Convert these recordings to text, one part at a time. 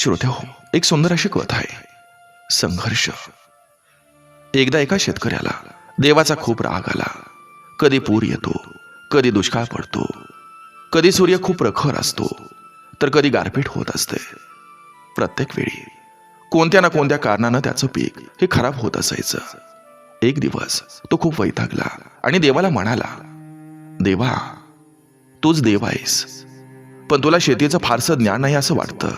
श्रोत्या हो एक सुंदर अशी कथा आहे. संघर्ष. एकदा एका शेतकऱ्याला देवाचा खूप राग आला. कधी पूर येतो कधी दुष्काळ पडतो कधी सूर्य खूप प्रखर असतो तर कधी गारपीट होत असते. प्रत्येक वेळी कोणत्या ना कोणत्या कारणानं त्याचं पीक हे खराब होत असायचं. एक दिवस तो खूप वैतागला आणि देवाला म्हणाला देवा तूच देव आहेस. पण तुला शेतीचं फारसं ज्ञान नाही असं वाटतं.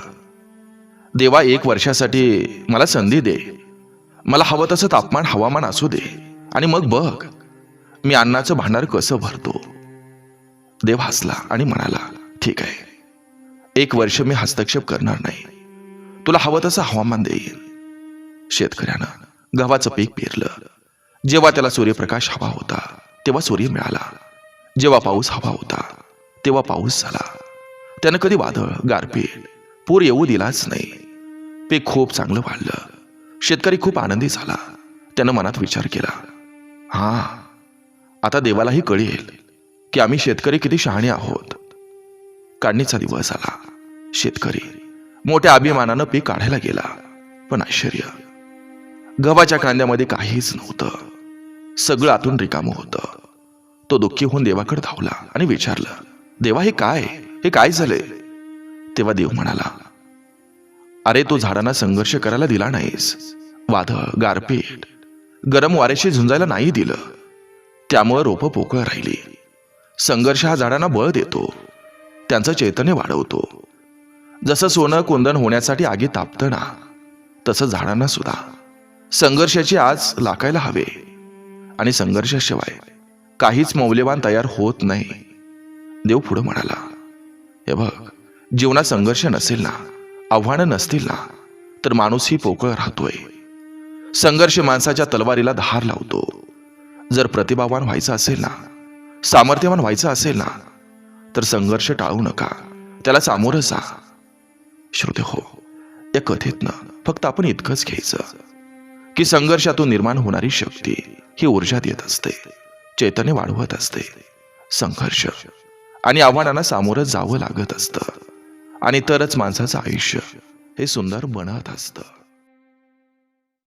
देवा एक वर्षासाठी मला संधी दे. मला हवं तसं तापमान हवामान असू दे. आणि मग बघ मी अन्नाचं भांडार कसं भरतो. देव हसला आणि म्हणाला ठीक आहे. एक वर्ष मी हस्तक्षेप करणार नाही. तुला हवं तसं हवामान देईन शेतकऱ्यानं गव्हाचं पीक पेरलं. जेव्हा त्याला सूर्यप्रकाश हवा होता तेव्हा सूर्य मिळाला. जेव्हा पाऊस हवा होता तेव्हा पाऊस झाला. त्यानं कधी वादळ गारपीट पूर येऊ दिलाच नाही. ते खूप चांगलं वाढलं. शेतकरी खूप आनंदी झाला. त्यानं मनात विचार केला. हा आता देवालाही कळेल की आम्ही शेतकरी किती शहाणे आहोत. काढणीचा दिवस आला. शेतकरी मोठ्या अभिमानानं पीक काढायला गेला. पण आश्चर्य. गव्हाच्या कांद्यामध्ये काहीच नव्हतं. सगळं आतून रिकामं होतं. तो दुःखी होऊन देवाकडे धावला आणि विचारलं देवा हे काय? हे काय झालंय? तेव्हा देव म्हणाला अरे तो झाडांना संघर्ष करायला दिला नाहीस. वादळ गारपीट गरम वाऱ्याशी झुंजायला नाही दिलं. त्यामुळं रोपं पोकळ राहिली. संघर्ष हा झाडांना बळ देतो. त्यांचं चैतन्य वाढवतो. जसं सोनं कुंदन होण्यासाठी आगी तापतं ना तसं झाडांना सुद्धा. संघर्षाची आज लाकायला हवे. आणि संघर्षाशिवाय काहीच मौल्यवान तयार होत नाही. देव पुढं म्हणाला हे बघ जीवनात संघर्ष नसेल ना आव्हानं नसतील ना तर माणूसही पोकळ राहतोय. संघर्ष माणसाच्या तलवारीला धार लावतो. जर प्रतिभावान व्हायचं असेल ना सामर्थ्यवान व्हायचं असेल ना तर संघर्ष टाळू नका. त्याला सामोरं जा. श्रोते हो या कथेतनं फक्त आपण इतकंच घ्यायचं की संघर्षातून निर्माण होणारी शक्ती ही ऊर्जा देत असते चैतन्य वाढवत असते. संघर्ष आणि आव्हानांना सामोरं जावं लागत असतं. आणि तरच माणसाचं आयुष्य हे सुंदर बनत असतं.